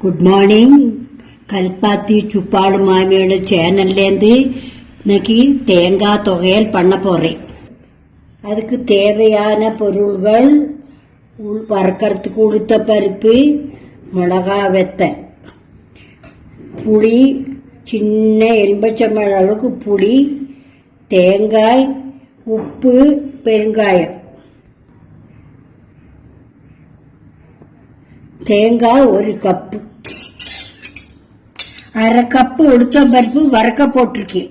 Good morning Kalpathi சுப்பாடு மாமியோட சேனல்லேருந்து இன்னைக்கு தேங்காய் தொகையல் பண்ண போகிறேன் அதுக்கு தேவையான பொருள்கள் உள் வறுக்கிறதுக்கு உளுத்த பருப்பு மிளகா வெத்த புளி சின்ன எலும்பச்சம்பழம் அளவுக்கு புளி தேங்காய் உப்பு பெருங்காயம் தேங்காய் ஒரு கப்பு அரை கப்பு உளுத்தம் பருப்பு வறக்க போட்டிருக்கேன்.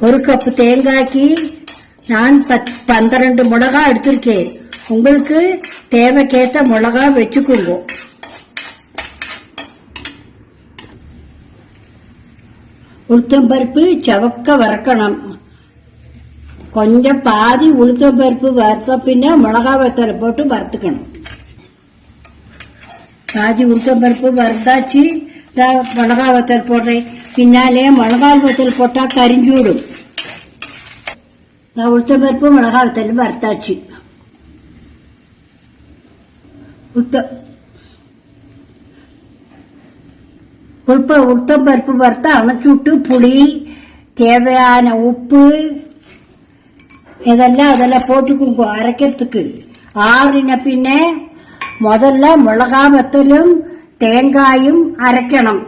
ஒரு கப்பு தேங்காய்க்கு நான் பத் பன்னிரண்டு மிளகா எடுத்திருக்கேன். உங்களுக்கு தேவைக்கேற்ற மிளகா வச்சுக்கோங்க. உளுத்தம் பருப்பு செவக்க வறுக்கணும் கொஞ்சம் பாதி உளுத்தம் பருப்பு வறுத்த பின்ன மிளகா வத்தலை போட்டு வறுத்துக்கணும் பாதி உளுத்தம் பருப்பு வறுத்தாச்சு இதா மிளகா வத்தல் போடுறேன் பின்னாலே மிளகா வத்தல் போட்டால் கரிஞ்சு விடும் நான் உளுத்தம் பருப்பு மிளகா வத்தல் வறுத்தாச்சு உளுத்த உளுப்ப உளுத்தம் பருப்பு வறுத்து அணைச்சி விட்டு புளி தேவையான உப்பு இதெல்லாம் அதெல்லாம் போட்டு கொடுக்கும் அரைக்கிறதுக்கு. ஆறின பின்ன முதல்ல மிளகா வத்தலும் தேங்காயும் அரைக்கணும்.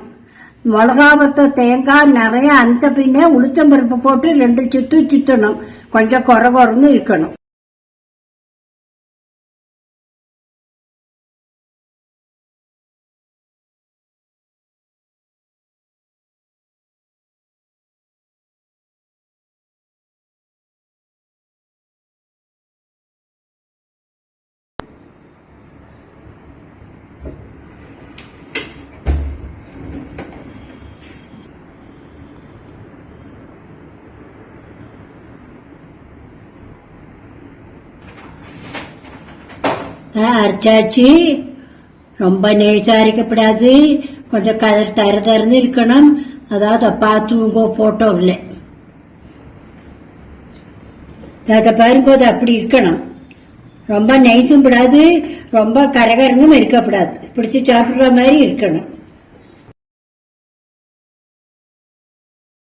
மிளகா வத்த தேங்காய் நிறைய அந்த பின்ன உளுத்தம்பருப்பு போட்டு ரெண்டு சுத்து சுத்தணும். கொஞ்சம் குறை குறைன்னு இருக்கணும். அரைச்சாச்சு. ரொம்ப நெய்ச்சா அரைக்கப்படாது. கொஞ்சம் கதர் தர தரந்து இருக்கணும். அதாவது பார்த்துங்க போட்டோவில் அதை பாருங்க அது அப்படி இருக்கணும். ரொம்ப நெய்ஸும் விடாது ரொம்ப கரகரங்கும் இருக்கப்படாது. பிடிச்சி சாப்பிடுற மாதிரி இருக்கணும்.